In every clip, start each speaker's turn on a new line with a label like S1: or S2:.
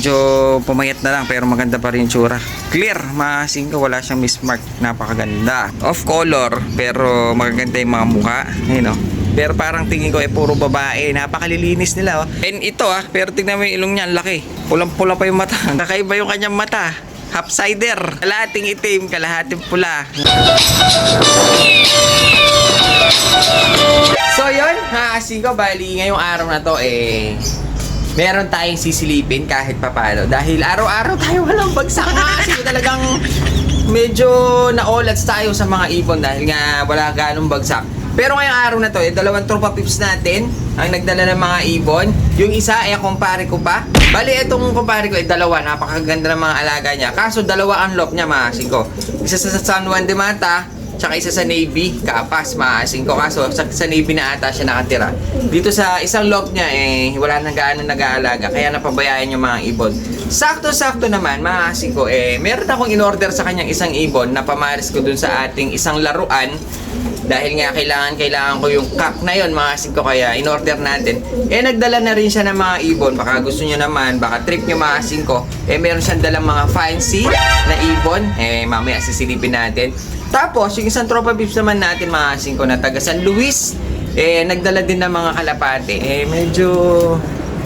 S1: medyo pumayat na lang pero maganda pa rin tsura. Clear, maasin ko, wala siyang mismark. Napakaganda. Off color, pero magaganda yung mga mukha. Ayun, oh. Pero parang tingin ko eh puro babae. Napakalilinis nila oh. And ito ah, pero tingnan mo yung ilong niya, ang laki. Pulang-pula pa yung mata. Kakaiba yung kanyang mata. Half cider. Kalahating itim, kalahating pula. So yun, maasin ko, bali ngayong araw na to eh meron tayong sisilipin kahit papalo dahil araw-araw tayo walang bagsak nga kasi talagang medyo naolats tayo sa mga ibon dahil nga wala ganong bagsak pero ngayong araw na to, eh, dalawang tropa pips natin ang nagdala ng mga ibon. Yung isa, eh, kumpare ko pa. Bali, itong kumpare ko, eh, dalawa. Napakaganda ng mga alaga niya. Kaso, dalawa ang lop niya, maasin ko. Isa sa San Juan de Mata, tsaka isa sa Navy, Kapas, maasin ko. Kaso, sa, sa Navy na ata siya nakatira. Dito sa isang lop niya, eh, wala na gaano nag-aalaga. Kaya napabayaan yung mga ibon. Sakto-sakto naman, maasin ko, eh, meron akong in-order sa kanyang isang ibon na pamaris ko dun sa ating isang laruan dahil nga kailangan kailangan ko yung cup na yon mga ko kaya in order natin eh nagdala na rin siya ng mga ibon baka gusto nyo naman baka trip nyo mga ko eh meron siyang dalang mga fancy na ibon eh mamaya sisilipin natin tapos yung isang tropa pips naman natin mga ko na taga San Luis eh nagdala din ng mga kalapate eh medyo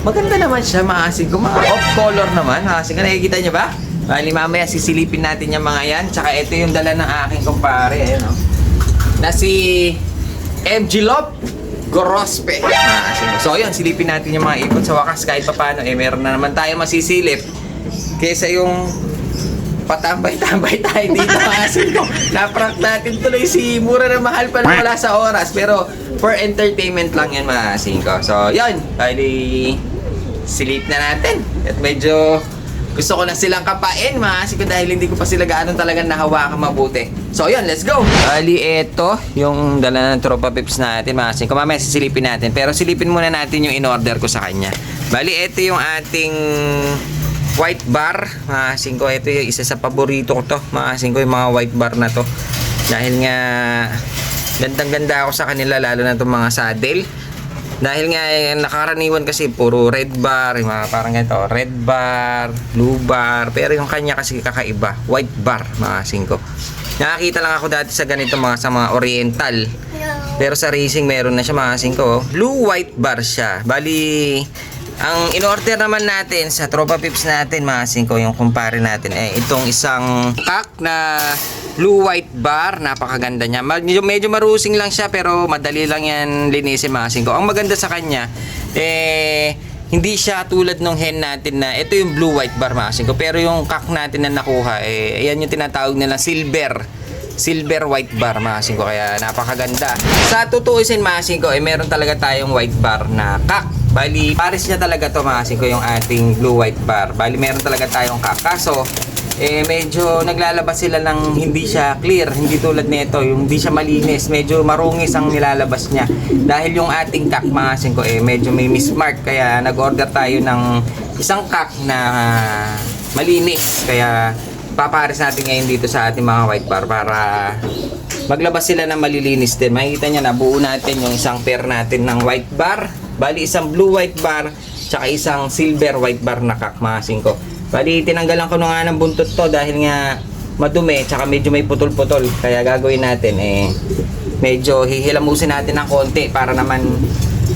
S1: maganda naman siya mga ko mga off color naman mga asin ko nakikita nyo ba Bali mamaya sisilipin natin yung mga yan tsaka ito yung dala ng aking kumpare eh, no? na si MG Lop Gorospe. Ah, so yun, silipin natin yung mga ibon. Sa wakas, kahit papano, eh, meron na naman tayo masisilip. Kesa yung patambay-tambay tayo dito. Asin ko, naprank natin tuloy si Mura na mahal pa na wala sa oras. Pero for entertainment lang yan mga asin ko. So yun, bali silip na natin. At medyo gusto ko na silang kapain, maasin ko dahil hindi ko pa sila gaano talagang nahawakan mabuti. So, yun, let's go! Bali, eto, yung dala ng tropa pips natin, maasin ko. Mamaya sisilipin natin. Pero silipin muna natin yung in-order ko sa kanya. Bali, eto yung ating white bar. Maasin ko, ito yung isa sa paborito ko to. Maasin ko yung mga white bar na to. Dahil nga, gandang-ganda ako sa kanila, lalo na itong mga saddle. Dahil nga eh, nakakaraniwan kasi puro red bar, yung mga parang ganito, red bar, blue bar, pero yung kanya kasi kakaiba, white bar, mga singko. Nakakita lang ako dati sa ganito mga sa mga oriental. Pero sa racing meron na siya mga singko. Blue white bar siya. Bali ang in-order naman natin sa tropa pips natin mga singko, yung kumpare natin eh itong isang kak na blue white bar, napakaganda niya. Medyo, medyo marusing lang siya pero madali lang yan linisin mga singko. Ang maganda sa kanya eh hindi siya tulad nung hen natin na ito yung blue white bar mga singko pero yung kak natin na nakuha eh ayan yung tinatawag nila silver silver white bar mga singko kaya napakaganda. Sa tutuusin mga singko eh meron talaga tayong white bar na kak. Bali pares niya talaga to mga singko yung ating blue white bar. Bali meron talaga tayong kak. Kaso eh medyo naglalabas sila ng hindi siya clear, hindi tulad nito, yung hindi siya malinis, medyo marungis ang nilalabas niya. Dahil yung ating kak mga singko eh medyo may mismark. Kaya nag-order tayo ng isang kak na malinis. Kaya papares natin ngayon dito sa ating mga white bar para maglabas sila ng malilinis din. Makikita niya na buo natin yung isang pair natin ng white bar. Bali isang blue white bar tsaka isang silver white bar na kak mga singko. Bali tinanggalan ko na nga ng buntot to dahil nga madumi tsaka medyo may putol-putol. Kaya gagawin natin eh medyo hihilamusin natin ng konti para naman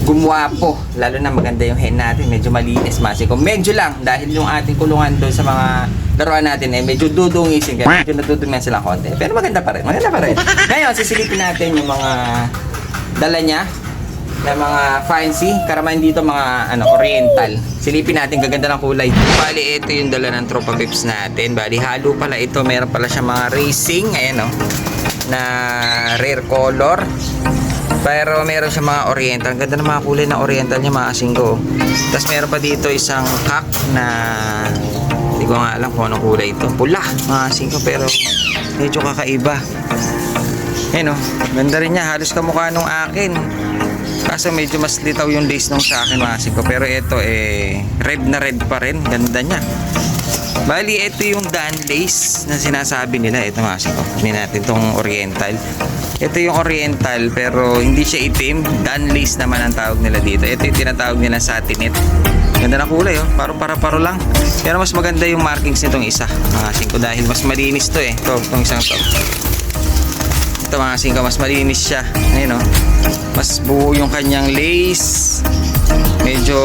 S1: gumwapo. Lalo na maganda yung hen natin. Medyo malinis masiko. Medyo lang dahil yung ating kulungan doon sa mga laruan natin eh medyo dudungisin kaya medyo natudumihan sila konti. Pero maganda pa rin. Maganda pa rin. Ngayon, sisilipin natin yung mga dala niya na mga fancy, karamihan dito mga ano oriental. Silipin natin gaganda ng kulay. Bali ito yung dala ng tropa pips natin. Bali halo pala ito, meron pala siya mga racing, ayan oh, na rare color. Pero meron siya mga oriental. Ang Ganda ng mga kulay na oriental niya mga asinggo. Tapos meron pa dito isang hack na ko nga alam kung anong kulay ito. Pula mga asinggo pero medyo kakaiba. Ayan oh, ganda rin niya. Halos kamukha nung akin. Kaso medyo mas litaw yung lace nung sa akin mga ko. Pero ito eh red na red pa rin. Ganda niya. Bali, ito yung Dan lace na sinasabi nila. Ito mga ko. Hindi natin tong oriental. Ito yung oriental pero hindi siya itim. Dan lace naman ang tawag nila dito. Ito yung tinatawag nila satinette. Ganda ng kulay, oh. Parang para-paro lang. Pero mas maganda yung markings nitong isa. Mga singko dahil mas malinis to eh. Ito, itong isang to. Ito mga singko, mas malinis siya. Ayun, oh. Mas buo yung kanyang lace. Medyo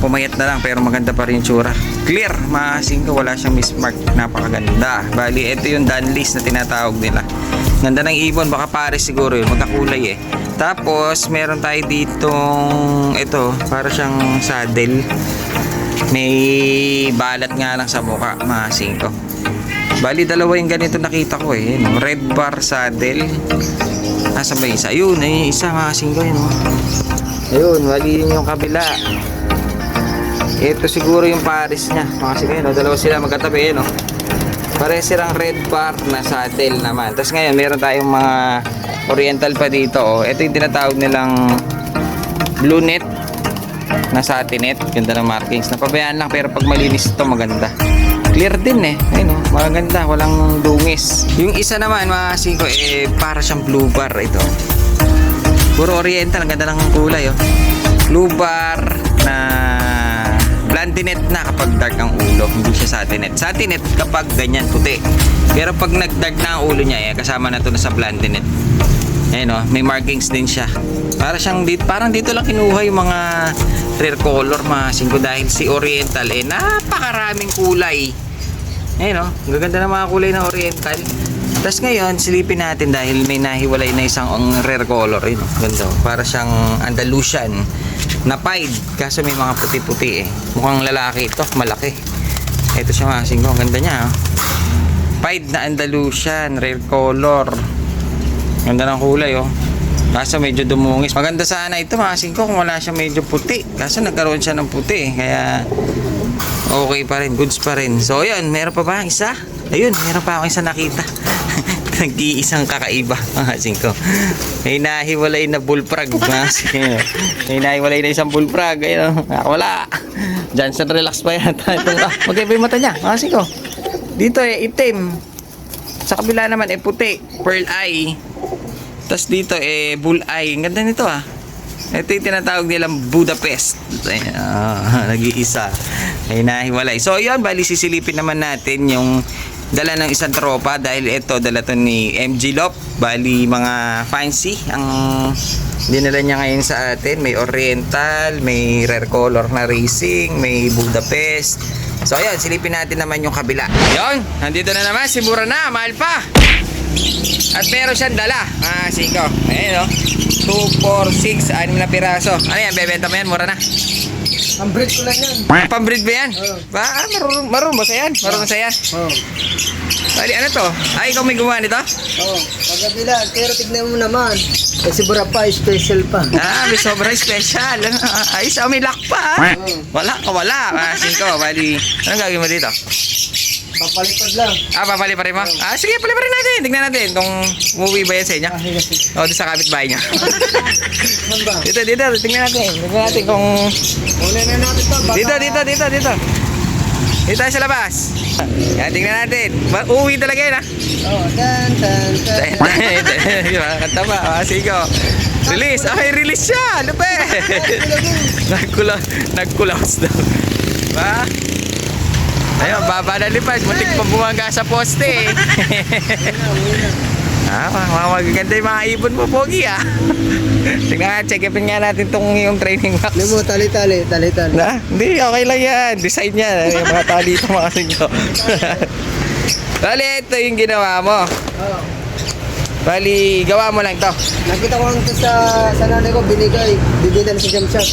S1: pumayat na lang pero maganda pa rin yung tsura. Clear, mga singko, wala siyang mismark. Napakaganda. Bali, ito yung Danlies na tinatawag nila. Ganda ng ibon, baka pares siguro yun. Magkakulay eh. Tapos, meron tayo ditong ito, para siyang saddle. May balat nga lang sa mukha, mga singko. Bali, dalawa yung ganito nakita ko eh. Yun, Red bar saddle. Nasa ba isa? Ayun, ay isa mga singko yun. oh. Ayun, bali yun yung kabila. Ito siguro yung pares niya. Mga singko yun, oh. dalawa sila magkatabi yun. Oh. Pare silang red bar na saddle naman. Tapos ngayon, meron tayong mga oriental pa dito. Oh. Ito yung tinatawag nilang blue net na satinet. Ganda ng markings. Napabayaan lang pero pag malinis ito maganda. Clear din eh. Ayun oh, maganda. Walang dungis. Yung isa naman mga singko eh para siyang blue bar ito. Puro oriental. Ang ganda ng kulay oh. Blue bar na blandinet na kapag dark ang ulo. Hindi siya satinet. Satinet kapag ganyan puti. Pero pag nag-dark na ang ulo niya eh kasama na to na sa blandinet. Ayun oh, may markings din siya. Para siyang dito, parang dito lang kinuha yung mga rare color mga singko dahil si Oriental eh napakaraming kulay. Ayun oh, ang gaganda ng mga kulay ng Oriental. Tapos ngayon, silipin natin dahil may nahiwalay na isang ang rare color. Ayun oh, ganda oh. Para siyang Andalusian na pied. Kaso may mga puti-puti eh. Mukhang lalaki ito, malaki. Ito siya mga singko, ang ganda niya oh. Pied na Andalusian, rare color. Ganda ng kulay oh. Kaso medyo dumungis. Maganda sana ito mga singko kung wala siya medyo puti. Kaso nagkaroon siya ng puti. eh. Kaya okay pa rin. Goods pa rin. So ayun, meron pa ba isa? Ayun, meron pa ako isa nakita. Nag-iisang kakaiba mga singko. May nahiwalay na bullfrog mga singko. May nahiwalay na isang bullfrog. Ayun, oh. wala. Johnson relax pa ah, magkaiba yung mata niya mga singko. Dito eh, itim. Sa kabila naman eh puti, pearl eye. Tapos dito eh bull eye. Ang ganda nito ah. Ito yung tinatawag nilang Budapest. Ah, nag-iisa. Ay nahiwalay. So yun, bali sisilipin naman natin yung dala ng isang tropa dahil ito dala to ni MG Lop. Bali mga fancy ang dinala niya ngayon sa atin. May oriental, may rare color na racing, may Budapest. So ayun, silipin natin naman yung kabila. Yun, nandito na naman si Mura na, mahal pa. At meron siyang dala. Ah, singko. Ayan o. 2, 4, 6, 6 na piraso. Ano yan? Bebenta mo yan? Mura na.
S2: Break ko lang yan.
S1: Pambreed ba yan?
S2: Oo.
S1: Ba, ah, marunong, marunong ba sa yan? Marunong sa yan?
S2: Oo.
S1: Bali, ano to? Ay, ikaw may gumawa nito?
S2: Oo. Pagkabila, pero tignan mo naman. Kasi bura pa, special pa.
S1: Ah, may sobrang special. Ay, sa may lock pa. ah.
S2: Oo.
S1: Wala ka, wala. Ah, singko. Bali, anong gagawin mo dito?
S2: Papalipad lang.
S1: Ah, papali pa rin mo? Ah, sige, pali pa rin natin. Tignan natin kung umuwi ba yan sa inyo.
S2: Ah, sige, sige.
S1: O, doon sa kapitbahay niya. Dito, dito. Tingnan natin. Tingnan natin kung...
S2: Una na natin to. Baka...
S1: Dito, dito, dito, dito. Dito sa labas. Yan, tingnan natin. Uuwi talaga yan, ha?
S2: Oo. Dan, dan, dan.
S1: Di ba? Kanta ba? Ah, sige. Release. Okay, release siya. Ano ba? Nagkula, nagkulaos daw. Ba? Ayun, baba na lipad. Muntik pa bumaga sa poste. eh. ah, mga, magaganda yung mga ibon mo, Pogi, ah. Tingnan nga, check upin nga natin tong yung training box.
S2: Ano mo, tali, tali, tali, tali.
S1: Na? Hindi, okay lang yan. Design yan. Yung mga tali ito mga singko. Bali, ito yung ginawa mo.
S2: Oo.
S1: Bali, gawa mo lang to.
S2: Nakita ko lang to sa, sa nanay ko, binigay. Bibili na sa jam shop.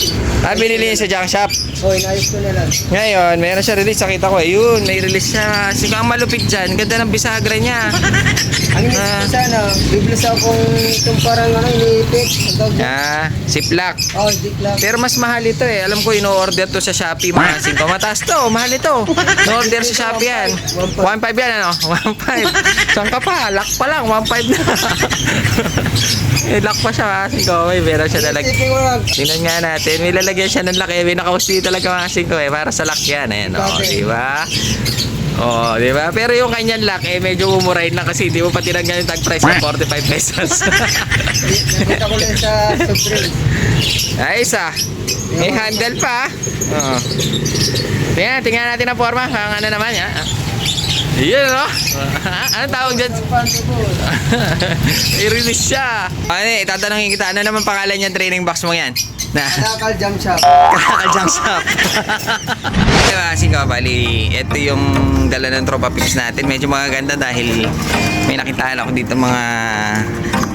S1: Ah, binili niya sa junk shop.
S2: Oo, inayos ko na lang.
S1: Ngayon, meron siya release. Nakita ko, ayun, may release siya. Sige, ang malupit dyan. Ganda ng bisagra niya.
S2: Ang ko sana, bibili sa akong itong parang ano, doon.
S1: Ah, ziplock.
S2: Oo, dik lang.
S1: Pero mas mahal ito eh. Alam ko, ino-order to sa Shopee mga singko. Mataas to, mahal ito. No-order sa Shopee yan. 1.5 yan ano? 1.5. Saan ka pa? Lock pa lang, 1.5 na. eh, lock pa siya mga singko. May meron siya
S2: lang.
S1: Tingnan nga natin. May lalagyan siya ng laki. May nakausli talaga mga singko eh. Para sa lock yan. Ayan o,
S2: Bakit?
S1: di ba? Oo, di ba? Pero yung kanyang lock, eh, medyo umurahin lang kasi di mo pa tinanggal yung tag price ng 45 pesos.
S2: Nakita ko lang sa.
S1: Ayos ah. May handle pa. Oo. Tingnan, tingnan natin ang forma. Ang ano naman yan. ah. Yun, no? Anong tawag dyan? I-release siya. Ano eh, tatanungin kita, ano naman pangalan yung training box mo yan? Na,
S2: Nakal jump shop.
S1: Kakajang shop. diba, kasi ka, bali, ito yung dala ng tropa pics natin. Medyo magaganda dahil may nakitaan ako dito mga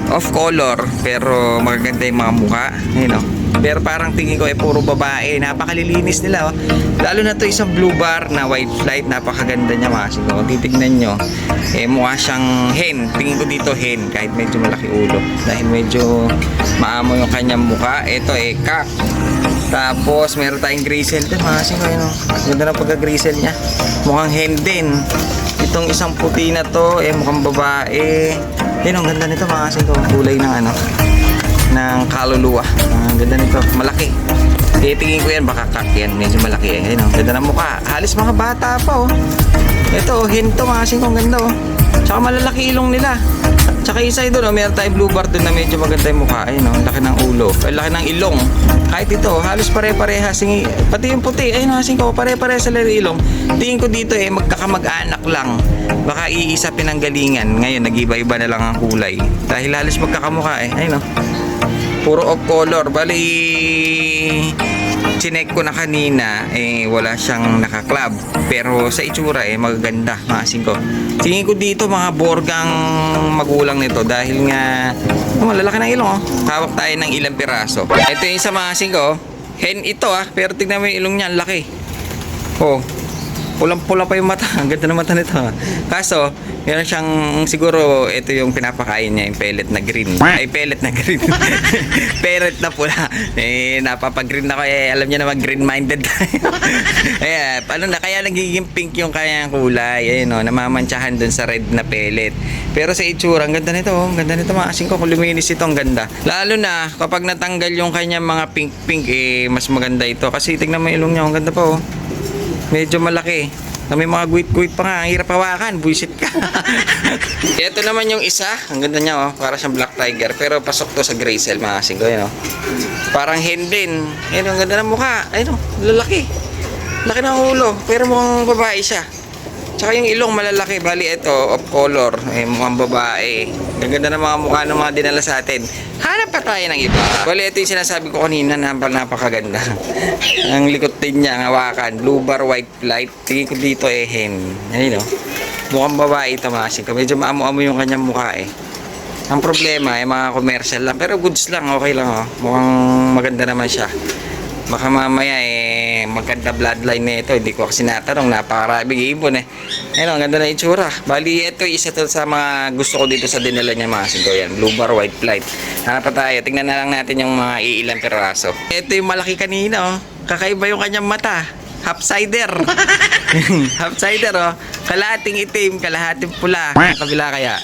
S1: off color pero magaganda yung mga mukha. Ayun, oh. Pero parang tingin ko eh puro babae. Napakalilinis nila oh. Lalo na to isang blue bar na white flight. Napakaganda niya mga sino. Kung titignan nyo, eh mukha siyang hen. Tingin ko dito hen kahit medyo malaki ulo. Dahil medyo maamo yung kanyang mukha. Ito eh kak. Tapos meron tayong grisel din mga sino. Ayun, oh. Ganda ng pagka-grisel niya. Mukhang hen din. Itong isang puti na to, eh mukhang babae. Yun, ang ganda nito mga sino. Kulay ng ano ng kaluluwa. Ang ganda nito, malaki. Titingin ko yan, baka kak yan. Medyo malaki eh. Ayun, oh, ganda ng mukha. Halos mga bata pa oh. Ito, oh, hinto mga sing kong ganda oh. Tsaka malalaki ilong nila. Tsaka isa doon, oh, meron tayong blue bar doon na medyo maganda yung mukha. Ayun oh, laki ng ulo. Ay, laki ng ilong. Kahit ito, halos pare-pareha. Singi, pati yung puti, ayun oh, sing ko, pare-pareha sa lari ilong. Tingin ko dito eh, magkakamag-anak lang. Baka iisa pinanggalingan. Ngayon, nag-iba-iba na lang ang kulay. Dahil halos magkakamukha eh. Ayun oh puro off color. Bali, chinek ko na kanina, eh, wala siyang nakaklab. Pero sa itsura, eh, magaganda, mga singko. Tingin ko dito, mga borgang magulang nito dahil nga, oh, malalaki ng ilong, oh. Hawak tayo ng ilang piraso. Ito yung sa mga singko, oh. Hen ito, ah. Pero tignan mo yung ilong niya, ang laki. Oh, pulang-pula pa yung mata. Ang ganda ng mata nito. Kaso, meron siyang siguro ito yung pinapakain niya yung pellet na green. Ay pellet na green. pellet na pula. Eh napapag-green ako eh alam niya naman green minded tayo. eh ano na kaya nagiging pink yung kanyang kulay. Ayun no, namamantsahan dun sa red na pellet. Pero sa itsura, ang ganda nito. oh. Ang ganda nito mga asing ko. Kung luminis ito, ang ganda. Lalo na kapag natanggal yung kanyang mga pink-pink, eh, mas maganda ito. Kasi tignan mo yung ilong niya. Ang ganda pa oh. Medyo malaki. Na may mga guwit-guwit pa nga. Ang hirap hawakan. Buisit ka. Ito naman yung isa. Ang ganda niya oh. Para siyang black tiger. Pero pasok to sa gray cell mga kasing ko. Yun, oh. Parang hen din. Ayun, ang ganda ng mukha. Ayun, oh, lalaki. Laki ng ulo. Pero mukhang babae siya. Tsaka yung ilong malalaki. Bali ito, off color. Eh, mukhang babae. Ang ganda ng mga mukha ng mga dinala sa atin. Hanap pa tayo ng iba. Bali ito yung sinasabi ko kanina na napakaganda. ang likot din niya, ang hawakan. Blue bar, white light. Tingin ko dito eh, hen. Ayun o. Mukhang babae ito mga singka. Medyo maamo-amo yung kanyang mukha eh. Ang problema ay mga commercial lang. Pero goods lang, okay lang oh. Mukhang maganda naman siya. Baka mamaya eh, maganda bloodline na ito. Hindi ko kasi natanong, napakaraming ibon eh. Ayun, ang ganda na itsura. Bali, ito isa to sa mga gusto ko dito sa dinala niya mga singko yan. Blue bar, white flight. Hanap tayo. Tingnan na lang natin yung mga iilang peraso. Ito yung malaki kanina oh. Kakaiba yung kanyang mata. Half cider. Half cider oh. Kalahating itim, kalahating pula. Kabila kaya.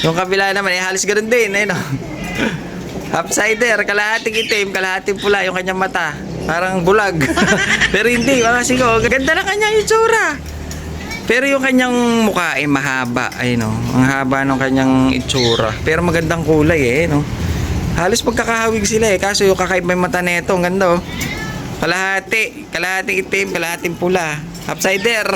S1: Yung kabila naman eh halos ganoon din eh no. Cider, kalahating itim, kalahating pula yung kanyang mata. Parang bulag. Pero hindi, mga sigo. Ganda na kanyang itsura. Pero yung kanyang mukha ay mahaba. Ay no. Ang haba ng kanyang itsura. Pero magandang kulay eh no. Halos pagkakahawig sila eh. Kaso yung kakaiba yung mata nito, ang ganda oh. Kalahati, kalahating itim, kalahating pula. Upsider.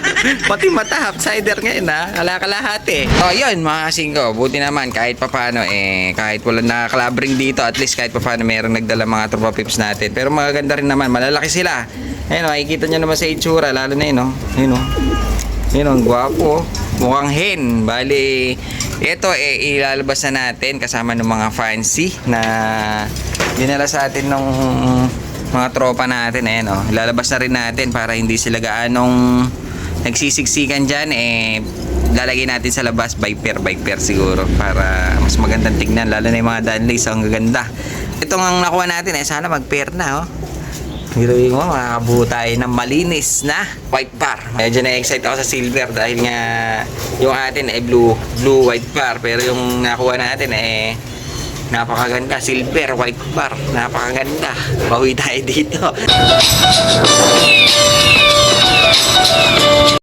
S1: Pati mata, upsider ngayon ha. Kala kalahati. Oh, yun mga kasingko. Buti naman kahit papano eh, kahit wala nakakalabring dito, at least kahit papano meron nagdala mga tropa pips natin. Pero magaganda rin naman, malalaki sila. Ayun, oh, makikita nyo naman sa itsura, lalo na yun, oh. Yun, oh. Yun, ang gwapo. Mukhang hen. Bali, ito eh, ilalabas na natin kasama ng mga fancy na dinala sa atin nung mga tropa natin. Ayan, oh. Ilalabas na rin natin para hindi sila gaanong nagsisiksikan dyan. Eh, lalagay natin sa labas by pair by pair siguro para mas magandang tignan lalo na yung mga Danleys ang gaganda itong ang nakuha natin eh sana mag pair na oh Biruin mo, makakabuo tayo ng malinis na white bar. Medyo na-excite ako sa silver dahil nga yung atin ay blue, blue white bar. Pero yung nakuha natin eh napakaganda. Silver white bar. Napakaganda. Bawi tayo dito.